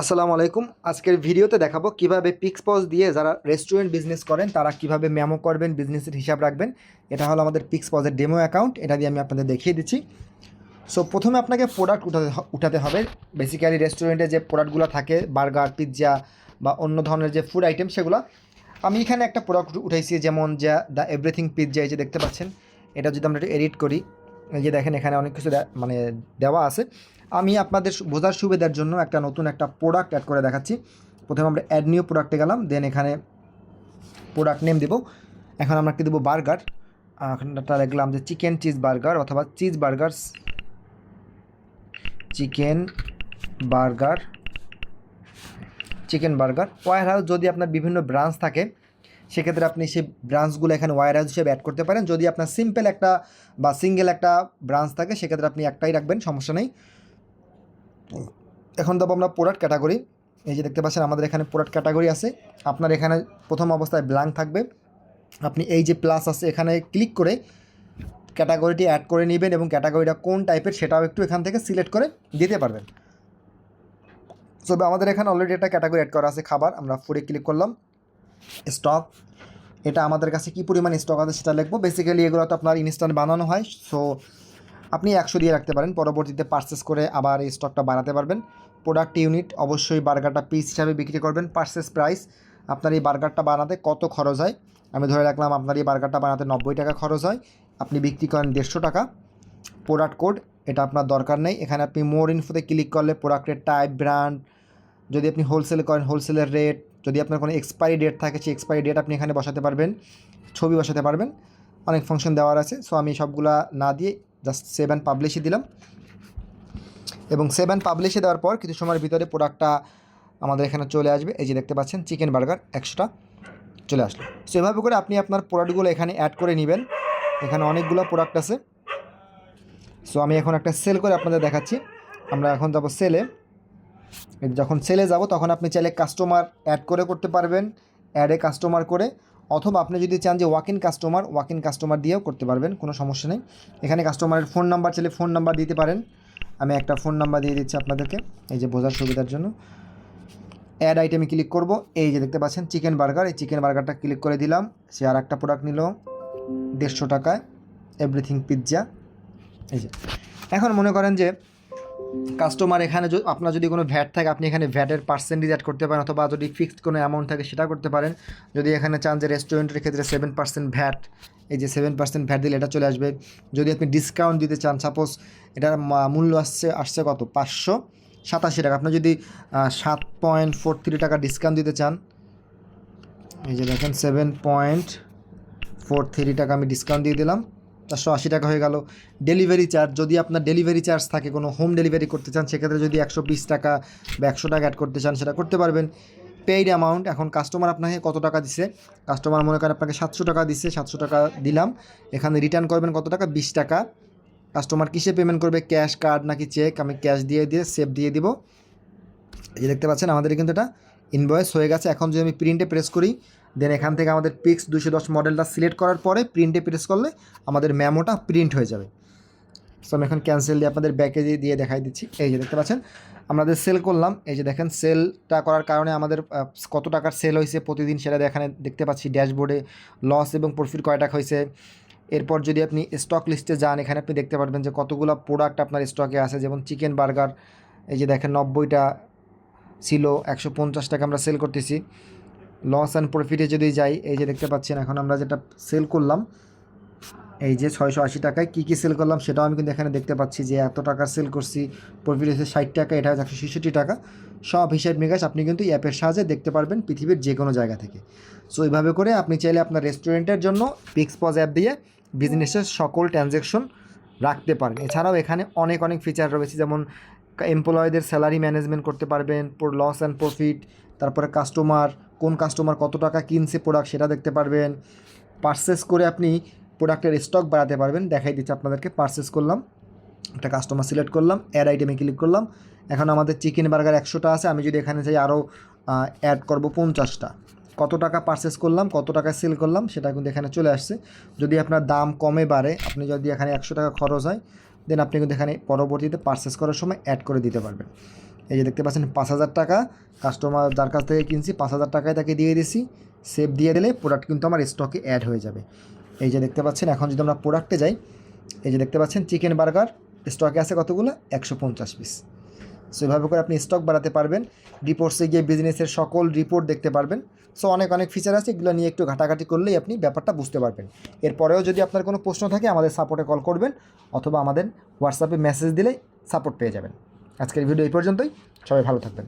আসসালামু আলাইকুম। আজকের ভিডিওতে দেখাবো কীভাবে পিক্সপজ দিয়ে যারা রেস্টুরেন্ট বিজনেস করেন, তারা কীভাবে মেমো করবেন বিজনেসের হিসাব রাখবেন। এটা হলো আমাদের পিক্স পিক্সপজের ডেমো অ্যাকাউন্ট এটা দিয়ে আমি আপনাদের দেখিয়ে দিচ্ছি। সো প্রথমে আপনাকে প্রোডাক্ট উঠাতে উঠাতে হবে। বেসিক্যালি রেস্টুরেন্টে যে প্রোডাক্টগুলো থাকে বার্গার পিৎজা বা অন্য ধরনের যে ফুড আইটেম সেগুলো, আমি এখানে একটা প্রোডাক্ট উঠাইছি, যেমন যা দ্য এভরিথিং পিৎজা এই যে দেখতে পাচ্ছেন। এটা যদি আমরা একটু এডিট করি। যে দেখেন, এখানে অনেক কিছু মানে দেওয়া আছে। আমি আপনাদের বোঝার সুবিধার জন্য একটা নতুন একটা প্রোডাক্ট অ্যাড করে দেখাচ্ছি। প্রথমে আমরা অ্যাড নিউ প্রোডাক্টে গেলাম দেন এখানে প্রোডাক্ট নেম দেবো। এখন আমরা কি দেবো? বার্গার এখানটা লিখলাম যে চিকেন চিজ বার্গার অথবা cheese burgers chicken burger chicken burger warehouse যদি আপনার বিভিন্ন ব্রাঞ্চ থাকে সেক্ষেত্রে আপনি সেই ব্রাঞ্চগুলো এখানে ওয়ার হাউস হিসেবে অ্যাড করতে পারেন। যদি আপনার সিম্পল একটা বা সিঙ্গেল একটা ব্রাঞ্চ থাকে, সেক্ষেত্রে আপনি একটাই রাখবেন, সমস্যা নেই। এখন দেবো আমরা প্রোডাক্ট ক্যাটাগরি এই যে দেখতে পাচ্ছেন, আমাদের এখানে প্রোডাক্ট ক্যাটাগরি আছে। আপনার এখানে প্রথম অবস্থায় ব্ল্যাঙ্ক থাকবে। আপনি এই যে প্লাস আছে, এখানে ক্লিক করে ক্যাটাগরিটি অ্যাড করে নেবেন এবং ক্যাটাগরিটা কোন টাইপের সেটাও একটু এখান থেকে সিলেক্ট করে দিতে পারবেন। সো আমাদের এখানে অলরেডি একটা ক্যাটাগরি অ্যাড করা আছে, খাবার। আমরা ফুডে ক্লিক করলাম। স্টক, এটা আমাদের কাছে কী পরিমাণ স্টক আছে সেটা লিখব। বেসিক্যালি এগুলো তো আপনার ইনস্ট্যান্ট বানানো হয় সো আপনি একশো দিয়ে রাখতে পারেন। পরবর্তীতে পারচেস করে আবার এই স্টকটা বাড়াতে পারবেন। প্রোডাক্ট ইউনিট অবশ্যই বার্গারটা পিস হিসাবে বিক্রি করবেন। পারচেস প্রাইস আপনার এই বার্গারটা বানাতে কত খরচ হয়? আমি ধরে রাখলাম আপনার এই বার্গারটা বানাতে নব্বই টাকা খরচ হয়। আপনি বিক্রি করেন দেড়শো টাকা। প্রোডাক্ট কোড এটা আপনার দরকার নেই। এখানে আপনি মোর ইনফোতে ক্লিক করলে প্রোডাক্টের টাইপ ব্র্যান্ড যদি আপনি হোলসেল করেন হোলসেলের রেট যদি আপনার কোনো এক্সপায়ারি ডেট থাকে, সেই এক্সপায়ারি ডেট আপনি এখানে বসাতে পারবেন, ছবি বসাতে পারবেন, অনেক ফাংশন দেওয়ার আছে। সো আমি সবগুলা না দিয়ে জাস্ট সেভ অ্যান্ড পাবলিশে দিলাম। এবং সেভ অ্যান্ড পাবলিশে দেওয়ার পর কিছু সময়ের ভিতরে প্রোডাক্টটা আমাদের এখানে চলে আসবে। এই যে দেখতে পাচ্ছেন চিকেন বার্গার একশোটা চলে আসলো। সো এভাবে করে আপনি আপনার প্রোডাক্টগুলো এখানে অ্যাড করে নেবেন। এখানে অনেকগুলো প্রোডাক্ট আছে। সো আমি এখন একটা সেল করে আপনাদের দেখাচ্ছি। আমরা এখন যাব সেলে যখন সেলে যাব, তখন আপনি চাইলে কাস্টমার অ্যাড করে করতে পারবেন অ্যাডে কাস্টমার করে, অথবা আপনি যদি চান যে walk in customer walk in customer দিয়েও করতে পারবেন, কোনো সমস্যা নেই। এখানে কাস্টমারের ফোন নাম্বার চাইলে ফোন নাম্বার দিতে পারেন। আমি একটা ফোন নাম্বার দিয়ে দিচ্ছি আপনাদেরকে, এই যে বোঝার সুবিধার জন্য। অ্যাড আইটেমে ক্লিক করব, এই যে দেখতে পাচ্ছেন চিকেন বার্গার এই চিকেন বার্গারটা ক্লিক করে দিলাম, সে আর একটা প্রোডাক্ট নিল, দেড়শো টাকায় এভরিথিং পিৎজা এই যে। এখন মনে করেন যে কাস্টমার এখানে আপনার যদি কোনো ভ্যাট থাকে, আপনি এখানে ভ্যাটের পার্সেন্টেজ অ্যাড করতে পারেন অথবা যদি ফিক্সড কোনো অ্যামাউন্ট থাকে সেটা করতে পারেন। যদি এখানে চান যে রেস্টুরেন্টের ক্ষেত্রে সেভেন পার্সেন্ট ভ্যাট এই যে সেভেন পার্সেন্ট ভ্যাট দিলে এটা চলে আসবে। যদি আপনি ডিসকাউন্ট দিতে চান সাপোজ এটার মূল্য আসছে আসছে কত? পাঁচশো সাতাশি টাকা। আপনি যদি সাত পয়েন্ট ফোর থ্রি টাকা ডিসকাউন্ট দিতে চান, এই যে দেখেন সেভেন পয়েন্ট ফোর থ্রি টাকা আমি ডিসকাউন্ট দিয়ে দিলাম। চারশো আশি টাকা হয়ে গেল। ডেলিভারি চার্জ যদি আপনার ডেলিভারি চার্জ থাকে, কোনো হোম ডেলিভারি করতে চান, সেক্ষেত্রে যদি একশো বিশ টাকা বা একশো টাকা অ্যাড করতে চান, সেটা করতে পারবেন। পেইড অ্যামাউন্ট এখন কাস্টমার আপনাকে কত টাকা দিছে? কাস্টমার মনে করেন আপনাকে সাতশো টাকা দিচ্ছে সাতশো টাকা দিলাম। এখানে রিটার্ন করবেন কত টাকা? বিশ টাকা। কাস্টমার কিসে পেমেন্ট করবে? ক্যাশ কার্ড নাকি চেক আমি ক্যাশ দিয়ে দিয়ে সেভ দিয়ে দিব। এই দেখতে পাচ্ছেন, আমাদের কিন্তু এটা ইনভয়েস হয়ে গেছে। এখন যদি আমি প্রিন্টে প্রেস করি দেন এখান থেকে আমাদের পিক্স দুশো দশ মডেলটা সিলেক্ট করার পরে প্রিন্টে প্রেস করলে আমাদের মেমোটা প্রিন্ট হয়ে যাবে। সো আমি এখন ক্যান্সেল দিয়ে আপনাদের ব্যাকে দিয়ে দেখাই দিচ্ছি। এই যে দেখতে পাচ্ছেন আমাদের সেল করলাম, এই যে দেখেন সেলটা করার কারণে আমাদের কত টাকার সেল হয়েছে প্রতিদিন সেটা এখানে দেখতে পাচ্ছি। ড্যাশবোর্ডে লস এবং প্রফিট কয় টাকা হয়েছে। এরপর যদি আপনি স্টক লিস্টে যান, এখানে আপনি দেখতে পারবেন যে কতগুলো প্রোডাক্ট আপনার স্টকে আছে। যেমন চিকেন বার্গার এই যে দেখেন, নব্বইটা ছিল, একশো পঞ্চাশ টাকা আমরা সেল করতেছি। লস অ্যান্ড প্রফিটে যদি যাই, এই যে দেখতে পাচ্ছেন, এখন আমরা যেটা সেল করলাম, এই যে ছয়শো আশি টাকায় কী কী সেল করলাম সেটাও আমি কিন্তু এখানে দেখতে পাচ্ছি যে এত টাকা সেল করছি প্রফিট হচ্ছে ষাট টাকা, এটা হচ্ছে একশো ছেষট্টি টাকা। সব হিসাব নিকাশ আপনি কিন্তু এই অ্যাপের সাহায্যে দেখতে পারবেন পৃথিবীর যে কোনো জায়গা থেকে। সো এইভাবে করে আপনি চাইলে আপনার রেস্টুরেন্টের জন্য পিক্সপজ অ্যাপ দিয়ে বিজনেসের সকল ট্রানজ্যাকশন রাখতে পারেন এছাড়াও এখানে অনেক অনেক ফিচার রয়েছে, যেমন এমপ্লয়ীদের স্যালারি ম্যানেজমেন্ট করতে পারবেন লস অ্যান্ড প্রফিট তারপরে কাস্টমার কোন কাস্টমার কত টাকা কিনছে প্রোডাক্ট সেটা দেখতে পারবেন। পারচেস করে আপনি প্রোডাক্টের স্টক বাড়াতে পারবেন। দেখাই দিচ্ছি আপনাদেরকে পারচেস করলাম, একটা কাস্টমার সিলেক্ট করলাম অ্যাড আইটেমে ক্লিক করলাম। এখন আমাদের চিকেন বার্গার একশোটা আছে, আমি যদি এখানে চাই আরও অ্যাড করব পঞ্চাশটা। কত টাকা পারচেস করলাম, কত টাকা সেল করলাম, সেটা কিন্তু এখানে চলে আসছে। যদি আপনার দাম কমে বাড়ে, আপনি যদি এখানে একশো টাকা খরচ হয় দেন আপনি কিন্তু এখানে পরবর্তীতে পারচেস করার সময় অ্যাড করে দিতে পারবেন। এই যে দেখতে পাচ্ছেন, পাঁচ হাজার টাকা কাস্টমার যার কাছ থেকে কিনছি, পাঁচ হাজার টাকায় তাকে দিয়ে দিছি। সেভ দিয়ে দিলে প্রোডাক্ট কিন্তু আমার স্টকে অ্যাড হয়ে যাবে। এই যে দেখতে পাচ্ছেন, এখন যদি আমরা প্রোডাক্টে যাই, এই যে দেখতে পাচ্ছেন চিকেন বার্গার স্টকে আছে কতগুলো? একশো পঞ্চাশ পিস সো এভাবে করে আপনি স্টক বাড়াতে পারবেন। রিপোর্টসে গিয়ে বিজনেসের সকল রিপোর্ট দেখতে পারবেন। সো অনেক অনেক ফিচার আছে, এগুলো নিয়ে একটু ঘাটাঘাটি করলেই আপনি ব্যাপারটা বুঝতে পারবেন। এরপরেও যদি আপনার কোনো প্রশ্ন থাকে, আমাদের সাপোর্টে কল করবেন, অথবা আমাদের হোয়াটসঅ্যাপে মেসেজ দিলেই সাপোর্ট পেয়ে যাবেন। আজকের ভিডিও এই পর্যন্তই। সবাই ভালো থাকবেন।